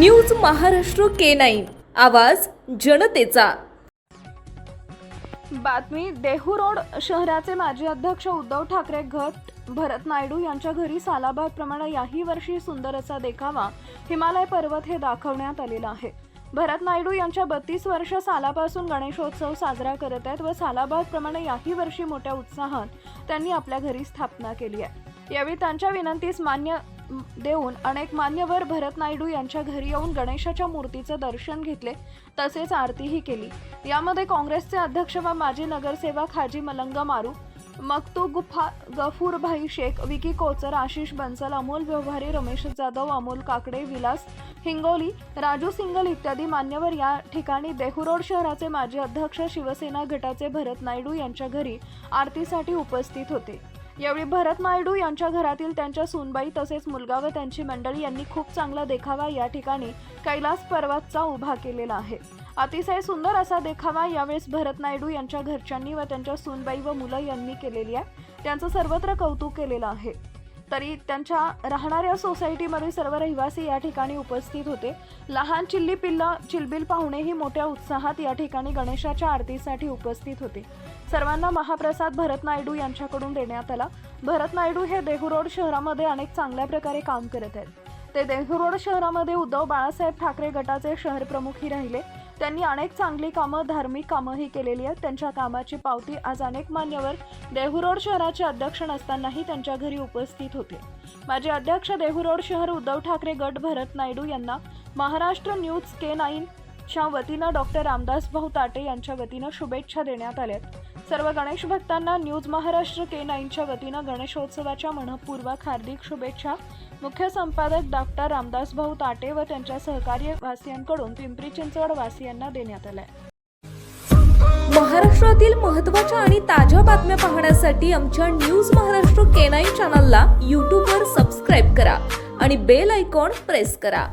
News Maharashtra K nine. आवाज जनतेचा. बातमी देहू रोड शहराचे माजी अध्यक्ष उद्धव ठाकरे गट भरत नायडू यांच्या घरी सालाबादप्रमाणे याही वर्षी सुंदर असा देखावा हिमालय पर्वत हे दाखवण्यात आलेला आहे. भरत नायडू यांच्या बत्तीस वर्ष सालापासून गणेशोत्सव साजरा करत आहेत व सालाबादप्रमाणे याही वर्षी मोठ्या उत्साहात त्यांनी आपल्या घरी स्थापना केली आहे. यावेळी त्यांच्या विनंतीस मान्य देऊन अनेक मान्यवर भरत नायडू यांच्या घरी येऊन गणेशाच्या मूर्तीचं दर्शन घेतले तसेच आरतीही केली. यामध्ये काँग्रेसचे अध्यक्ष व माजी नगरसेवक हाजी मलंग मारू मक्तू गुफा गफूरभाई शेख विकी कोचर आशिष बन्सल अमोल व्यवहारी रमेश जाधव अमोल काकडे विलास हिंगोली राजू सिंगल इत्यादी मान्यवर या ठिकाणी देहुरोड शहराचे माजी अध्यक्ष शिवसेना गटाचे भरत नायडू यांच्या घरी आरतीसाठी उपस्थित होते. यावेळी भरत नायडू यांच्या घरातील त्यांच्या सुनबाई तसेच मुलगा व त्यांची मंडळी यांनी खूप चांगला देखावा या ठिकाणी कैलास पर्वतचा उभा केलेला आहे. अतिशय सुंदर असा देखावा यावेळेस भरत नायडू यांच्या घरच्यांनी व त्यांच्या सुनबाई व मुलं यांनी केलेली आहे. त्यांचं सर्वत्र कौतुक केलेलं आहे. तरी त्यांच्या राहणाऱ्या सोसायटीमध्ये सर्व रहिवासी या ठिकाणी उपस्थित होते. लहान चिल्ली पिल्ल चिलबिल पाहुणेही मोठ्या उत्साहात या ठिकाणी गणेशाच्या आरतीसाठी उपस्थित होते. सर्वांना महाप्रसाद भरत नायडू यांच्याकडून देण्यात आला. भरत नायडू हे देहूरोड शहरामध्ये अनेक चांगल्या प्रकारे काम करत आहेत. ते देहूरोड शहरामध्ये उद्धव बाळासाहेब ठाकरे गटाचे शहर प्रमुखही राहिले. त्यांनी अनेक चांगली कामं धार्मिक कामंही केलेली आहेत. त्यांच्या कामाची पावती आज अनेक मान्यवर देहुरोड शहराचे अध्यक्ष नसतानाही त्यांच्या घरी उपस्थित होते. माजी अध्यक्ष देहुरोड शहर उद्धव ठाकरे गट भरत नायडू यांना महाराष्ट्र न्यूज के नाईन च्या वतीनं डॉक्टर रामदास भाऊ ताटे यांच्या वतीनं शुभेच्छा देण्यात आल्यात. सर्व गणेश भक्तांना न्यूज महाराष्ट्र के नाईनच्या वतीनं गणेशोत्सवाच्या मनपूर्वक हार्दिक शुभेच्छा. मुख्य संपादक डॉक्टर रामदास भाऊ ताटे व त्यांच्या सहकार्य वासियांकडून पिंपरी चिंचवड वासियांना देण्यात आलाय. महाराष्ट्रातील महत्त्वाच्या आणि ताज्या बातम्या पाहण्यासाठी आमच्या न्यूज महाराष्ट्र के नाईन चॅनलला यूट्यूबवर सबस्क्राईब करा आणि बेल आयकॉन प्रेस करा.